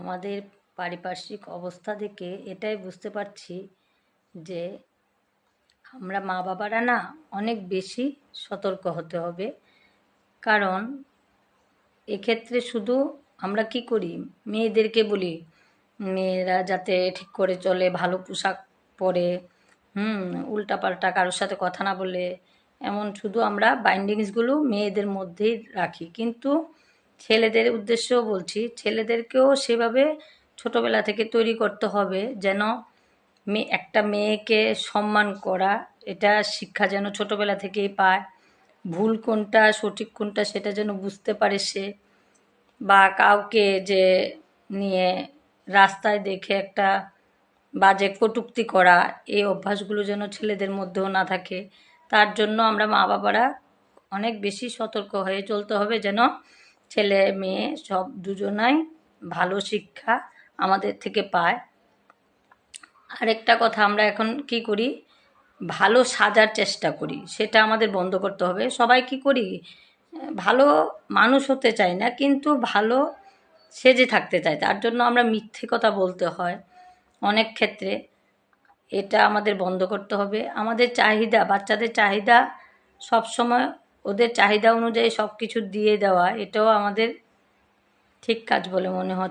আমাদের পারিপার্শ্বিক অবস্থা দেখে এটাই বুঝতে পারছি যে আমরা মা বাবারা না অনেক বেশি সতর্ক হতে হবে। কারণ এক্ষেত্রে শুধু আমরা কি করি? মেয়েদেরকে বলি, মেয়েরা যাতে ঠিক করে চলে, ভালো পোশাক পরে, হুম, উল্টাপাল্টা কারোর সাথে কথা না বলে। এমন শুধু আমরা বাইন্ডিংসগুলো মেয়েদের মধ্যেই রাখি। কিন্তু ছেলেদের উদ্দেশ্যেও বলছি, ছেলেদেরকেও সেভাবে ছোটোবেলা থেকে তৈরি করতে হবে যেন মেয়ে একটা মেয়েকে সম্মান করা, এটা শিক্ষা যেন ছোটোবেলা থেকেই পায়। ভুল কোনটা, সঠিক কোনটা সেটা যেন বুঝতে পারে সে। বা কাউকে যে নিয়ে রাস্তায় দেখে একটা বাজে কটুক্তি করা, এই অভ্যাসগুলো যেন ছেলেদের মধ্যেও না থাকে। তার জন্য আমরা মা বাবারা অনেক বেশি সতর্ক হয়ে চলতে হবে যেন ছেলে, মেয়ে সব দুজনাই ভালো শিক্ষা আমাদের থেকে পায়। আরেকটা কথা, আমরা এখন কি করি? ভালো সাজার চেষ্টা করি, সেটা আমাদের বন্ধ করতে হবে। সবাই কি করি? ভালো মানুষ হতে চায় না, কিন্তু ভালো সেজে থাকতে চায় তার জন্য আমরা মিথ্যে কথা বলতে হয় অনেক ক্ষেত্রে। এটা আমাদের বন্ধ করতে হবে। আমাদের চাহিদা, বাচ্চাদের চাহিদা সব সময় ওদের চাহিদা অনুযায়ী সব কিছু দিয়ে দেওয়া এটাও আমাদের ঠিক কাজ বলে মনে হচ্ছে।